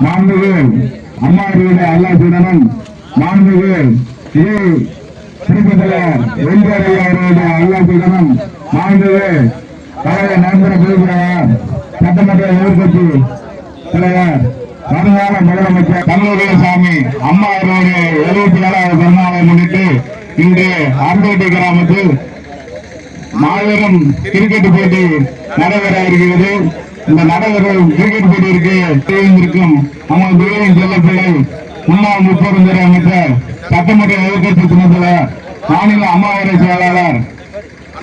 அம்மா அவர்களுடைய அல்லாசுடனும் மாண்புகு இதை திருப்பதியார் வெண்பாடி அவர்களுடைய அல்லாசுடனும் மாண்புமிகு கழக நண்பர பொதுப்புறவர் சட்டமன்ற எதிர்கட்சி தலைவர் வருங்கால முதலமைச்சர் தமிழகசாமி அம்மா அவர்களுடைய எழுபத்தி ஏழாவது பிறந்தநாளை முன்னிட்டு இன்று ஆம்பேட்டை கிராமத்தில் மாபெரும் கிரிக்கெட் போட்டி நடைபெற இருக்கிறது இந்த நடைபெறும் கிரிக்கெட் போட்டியிற்கு தேர்ந்திருக்கும் நமது துறையின் செல்லப்பிள்ளை முன்னாள் முப்பெருந்துறை அமைச்சர் சட்டமன்ற எதிர்கட்சி துணைத்தலைவர் மாநில அம்மாவரை செயலாளர்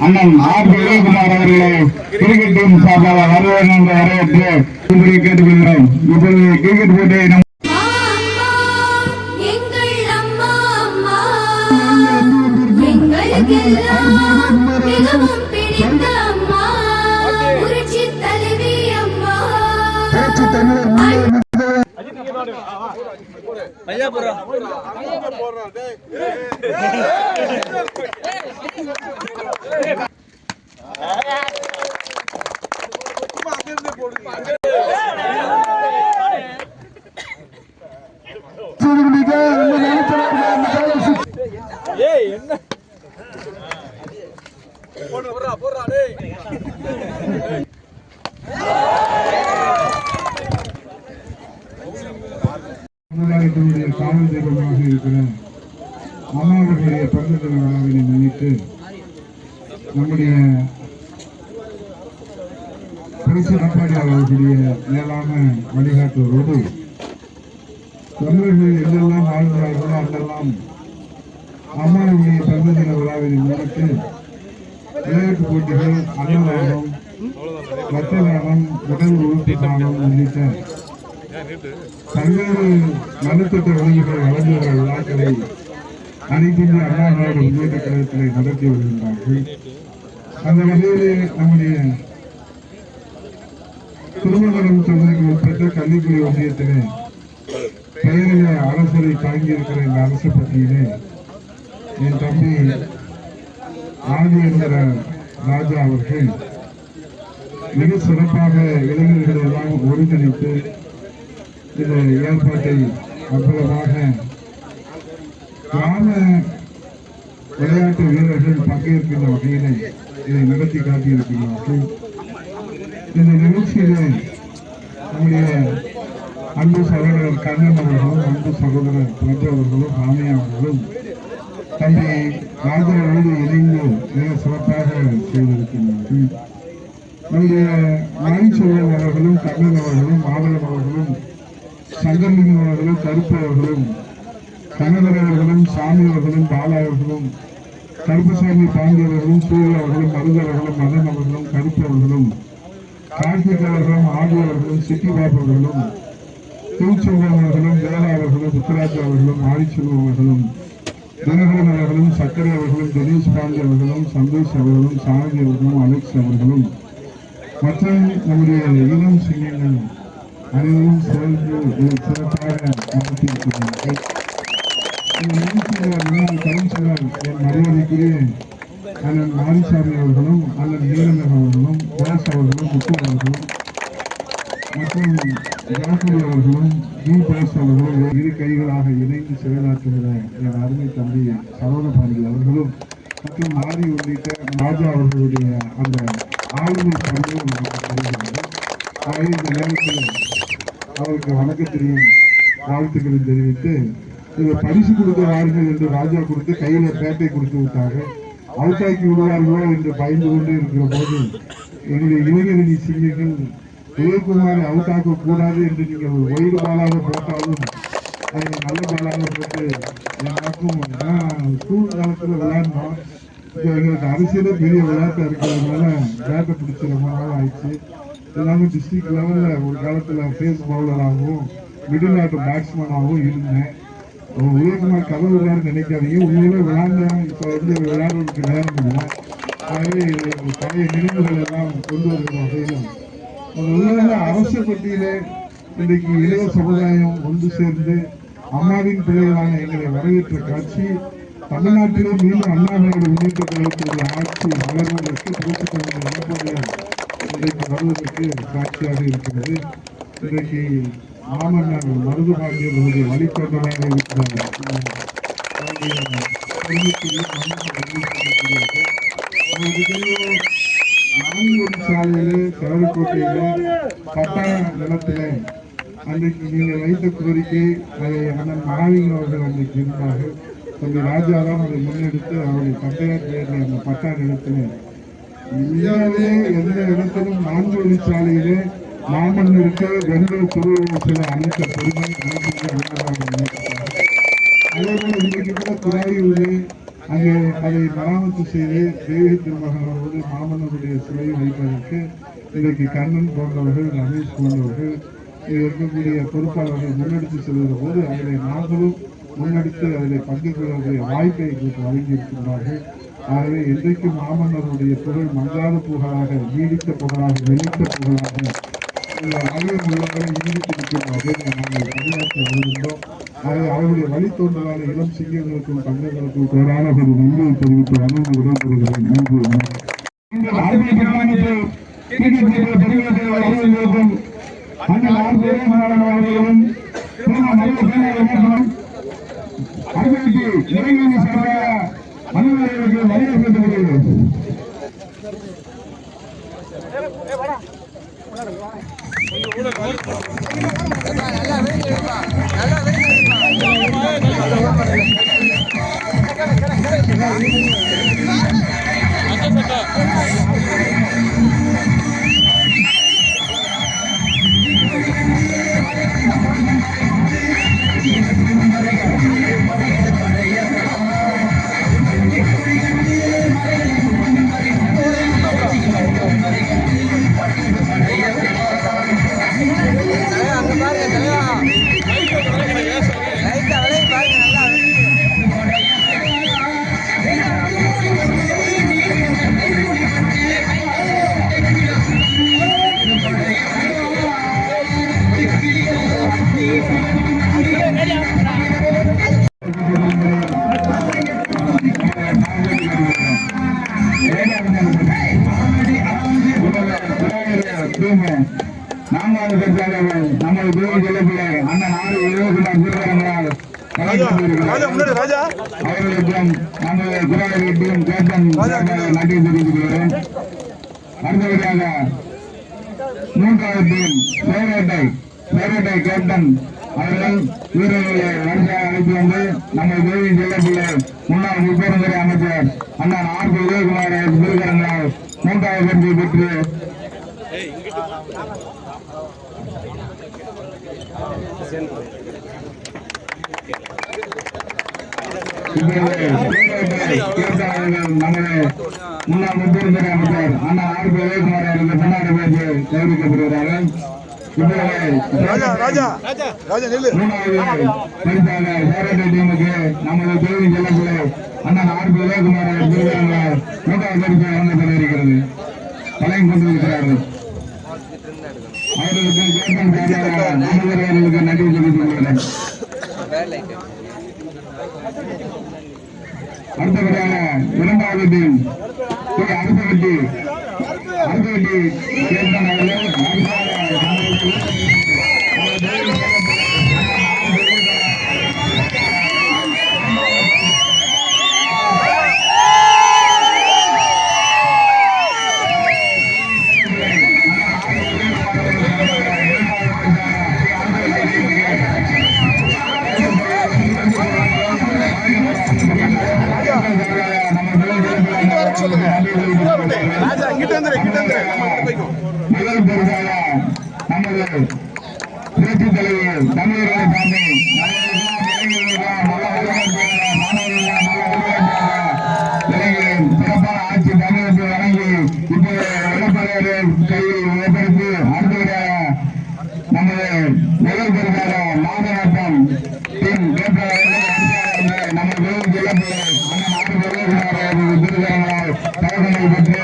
அண்ணன் ஆர் பி உதயகுமார் அவர்களை கிரிக்கெட் டீம் சார்பாக வருவாங்க என்று வரவேற்று கேட்டுக்கொள்கிறோம். இப்பொழுது கிரிக்கெட் போட்டியை எங்கள் அம்மா ஐயா போறோம் போடுறோம் சமுதாயத்தினுடைய காவல் தெய்வமாக இருக்கிற அம்மாவுடைய பிறந்த தின விழாவினை முன்னிட்டு நம்முடைய பரிசு எடப்பாடி அவர்களுடைய மேலான வழிகாட்டுவதோடு தமிழர்கள் எங்கெல்லாம் வாழ்கிறார்களோ அங்கெல்லாம் அம்மாவுடைய பிறந்த தின விழாவினை முன்னிட்டு விளையாட்டு போட்டிகள் அன்னதானம் ரத்த தானம் உடல் உறுப்பு தானம் உள்ளிட்ட பல்வேறு நலத்திட்ட உதவிகளை வழங்குகிற விழாக்களை அனைத்து அண்ணா முன்னேற்ற கழகத்திலே நடத்தி வருகின்றார்கள். அந்த வகையிலே நம்முடைய திருமணம் தொகுதிக்கு உட்பட்ட ஒன்றியத்திலே அரசரை தாங்கியிருக்கிற இந்த அரசு பட்டியலே என் தம்பி ஆதி ராஜா அவர்கள் மிக சிறப்பாக இளைஞர்களை எல்லாம் ஒருங்கிணைத்து இந்த ஏற்பாட்டை அற்புதமாக கிராம விளையாட்டு வீரர்கள் பங்கேற்கின்ற வகையிலே இதை நடத்தி காட்டியிருக்கிறார்கள். இந்த நிகழ்ச்சியிலே நம்முடைய அன்பு சகோதரர் கண்ணன் அவர்களும் அன்பு சகோதரர் பிரபு அவர்களும் ராமையா அவர்களும் தம்பி ராஜாவோடு இணைந்து மிக சிறப்பாக செய்திருக்கிறார்கள் நம்முடைய மணிச்செல்வன் அவர்களும் கண்ணன் அவர்களும் மாதவன் அவர்களும் சங்கர்லிங்கம் அவர்களும் கருப்பு அவர்களும் கனகர் அவர்களும் சாமி அவர்களும் பாலா அவர்களும் கருப்பசாமி பாண்டி அவர்களும் சூரிய அவர்களும் மருது அவர்களும் மதன் அவர்களும் கருப்பு அவர்களும் கார்த்திக் அவர்களும் ஆதி அவர்களும் சிட்டி பாபு அவர்களும் திருச்செல்வன் அவர்களும் வேலா அவர்களும் புத்தராஜ் அவர்களும் ஆதிச்செல்வம் அவர்களும் தினகரன் அவர்களும் சக்கரை அவர்களும் தினேஷ் பாண்டி அவர்களும் சந்தோஷ் அவர்களும் சாரதி அவர்களும் அலெக்ஸ் அவர்களும் மற்றும் நம்முடைய இளம் சிங்கங்கள் அனைவரும் சேர்ந்து சிறப்பாக நடத்தியிருக்கிறார்கள் முன்னாள் கவுன்சிலர் என் மரியாதைக்குரிய அண்ணன் மாரிசாமி அவர்களும் அண்ணன் நீலமன் அவர்களும் தாஸ் அவர்களும் முத்து அவர்களும் மற்றும் அவர்களும் ஜி தாஸ் அவர்களும் இரு கைகளாக இணைந்து செயலாற்றுகிற என் அருமை தம்பி சரவணபாண்டி அவர்களும் மற்றும் மாரி உள்ளிட்ட ராஜா அவர்களுடைய அந்த ஆளுமை பணியும் நமக்கு தெரிகிறது. ஆகவே நேரத்தில் அவருக்கு வணக்கத்தையும் வாழ்த்துக்களையும் தெரிவித்து இவர் பரிசு கொடுக்க வாருங்கள் என்று ராஜா கொடுத்து கையில பேட்டை கொடுத்து விட்டாங்க அவுட்டாக்கி விடுவார்களோ என்று பயந்து கொண்டு இருக்கிற போது எங்களுடைய இளைஞரணி சிங்கங்கள் உதயகுமாரை அவுட்டாக்க கூடாது என்று நீங்கள் ஒரு ஒயிறு பாலாக போட்டாலும் அதை நல்ல பாலாக போட்டு எனக்கும் ஸ்கூல் காலத்தில் விளையாடணும் இப்போ எங்களுக்கு அரசியலே பெரிய விளையாட்டு இருக்கிறதுனால பேட்டை பிடிச்ச ரொம்ப நாள் ஆயிடுச்சு. எல்லாமே டிஸ்ட்ரிக்ட் லெவலில் ஒரு காலத்தில் ஃபேஸ் பவுலராகவும் மிடில் ஆர்டர் பேட்ஸ்மேனாகவும் இருந்தேன். ஒரு உதயகுமார் கதை விளையாடு நினைக்காதீங்க. உண்மையில விளையாண்டேன் இப்போ வந்து விளையாடுறதுக்கு நேரம் இல்லை. ஆகவே பழைய நினைவுகள் எல்லாம் கொண்டு வருகிற வகையிலும் உலக அரசு பட்டியலே இன்றைக்கு இளைய சமுதாயம் ஒன்று சேர்ந்து அம்மாவின் பிள்ளைகளான எங்களை வரவேற்ற காட்சி தமிழ்நாட்டிலே மீண்டும் அண்ணாமலையோட முன்னேற்ற கழகத்துடைய ஆட்சி வளர்வதற்கு புரட்சித் தலைவர் எடப்பாடியார் இன்றைக்கு வருவதற்கு சாட்சியாக இருக்கிறது இன்றைக்கு மாமன்னர் மருது பாண்டியர்களுடைய வழித்தோன்றலாக இருக்கிற அவருடைய பெருமைக்குரிய மன்னன் அறிவிக்கப்பட்டிருக்கிறது. பட்டா நிலத்திலே அன்றைக்கு நீங்கள் வைத்த கோரிக்கை அதை அண்ணன் மகாவீரன் அவர்கள் அன்றைக்கு இருந்தார்கள் தம்பி ராஜாராம் அதை முன்னெடுத்து அவருடைய தந்தையார் பேரில் அந்த பட்டா நிலத்தில் இந்தியாவிலே எந்த இடத்திலும் நான்கு வழிச்சாலையிலே மாமன்னருக்கு வெள்ளை திருவுருவ சிலை அமைத்த பெருமை அனைத்து இன்றைக்கு கூட துறையூரிலே அங்கே அதை மராமத்து செய்து தேவி திருமகனோடு மாமன்னருடைய சிலையை வைப்பதற்கு இன்றைக்கு கண்ணன் போன்றவர்கள் ரமேஷ் போன்றவர்கள் இங்கே இருக்கக்கூடிய பொறுப்பாளர்கள் முன்னெடுத்து செல்கிற போது அதில் நாங்களும் முன்னெடுத்து அதில் பங்கு கொள்ளக்கூடிய வாய்ப்பை எங்களுக்கு வழங்கியிருக்கின்றார்கள். ஆகவே என்றைக்கும் மாமன்னருடைய புகழ் மங்காத புகழாக நீடித்த புகழாக வெளித்த புகழாக இந்த உள்ளவரை நீடித்து நாங்கள் பணியாற்றி வருகின்றோம் ஆகவே அவருடைய வழித்தோன்றலான இளம் சிங்கங்களுக்கும் தங்கங்களுக்கும் ஒரு நன்றியை தெரிவித்து அனுமதி நன்றி வணக்கம். இளைஞர் அலுவலர்களுக்கு நான்காவது பெற்றாளர்கள் நமது அண்ணன் ஆறு எழுபதுமார் திருவரங்களால் அவர்களுக்கும் நமது குராடிக்கும் கேப்டன் நன்றி தெரிவித்துள்ளோம் அடுத்தபடியாக மூன்றாவது டீம் சேரட்டை சேரட்டை கேப்டன் அவர்கள் வீரர்களை வரிசையாக அழைத்து வந்து நம்ம தேவி செல்லப்பிள்ளை முன்னாள் முப்பெருந்துறை அமைச்சர் அண்ணன் ஆர் பி உதயகுமார் திருக்கரங்களால் மூன்றாவது பரிசை பெற்று முன்னாள் அமைச்சர் அண்ணா ஆர் பி உதயகுமார் அவர்கள் முன்னாடி பேசி தெரிவிக்கப்படுகிறார்கள் ராஜா ராஜா ராஜா நில்லு. மூணாவது டீமுக்கு நமது தொழில் செல்லப்பிள்ளை அண்ணன் ஆர் பி உதயகுமார் அவர்கள் மூன்றாவது பரிசு கொண்டிருக்கிறார்கள் அவர்களுக்கு நன்றி தெரிவித்துக் கொள்கிறேன் அடுத்தபடியாக இரண்டாவது டீம் அடுத்த கட்டி அடுத்த கட்டி புரட்சி தலைவர் தமிழர்களை தாண்டி சிறப்பான ஆட்சி தமிழகத்தை வழங்கி இப்போ எடப்பாடியார் கையில் ஒப்படைத்து அடுத்தபடியாக நமது முதல் பரிசாக மாதநாட்டம் டீம் கேப்டன் நமது வேலூர் ஜில்லாப்பிள்ளை அண்ணன் ஆறு பிரதேசமாக திருக்கரங்களால் தரகங்களை பெற்று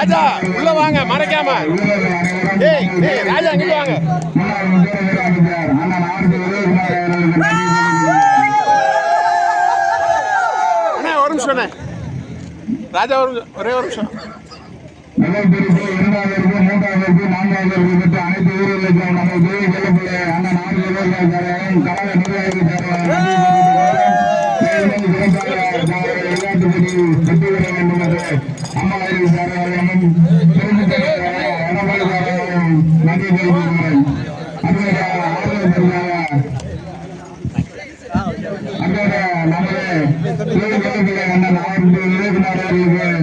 ராஜா உள்ள வாங்க மறைக்காம. ஏய் ஏய் ராஜா இங்க வாங்க. அண்ணா ஒரு நிமிஷம் அண்ணா. ராஜா ஒரு ஒரே ஒரு நிமிஷம். முதல் பிரிவு இரண்டாவது இருக்கு மூன்றாவது இருக்கு நான்காவது இருக்கு அனைத்து ஊர்களுக்கும் நமது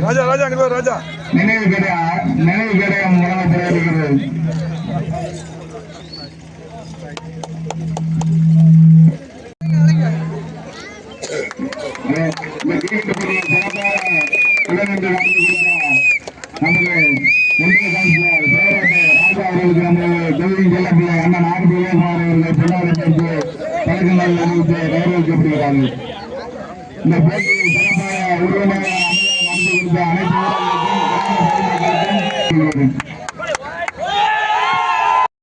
ராஜா ராஜா அங்க பேர் ராஜா. நினைவு பெரிய நினைவு பெரிய Nein.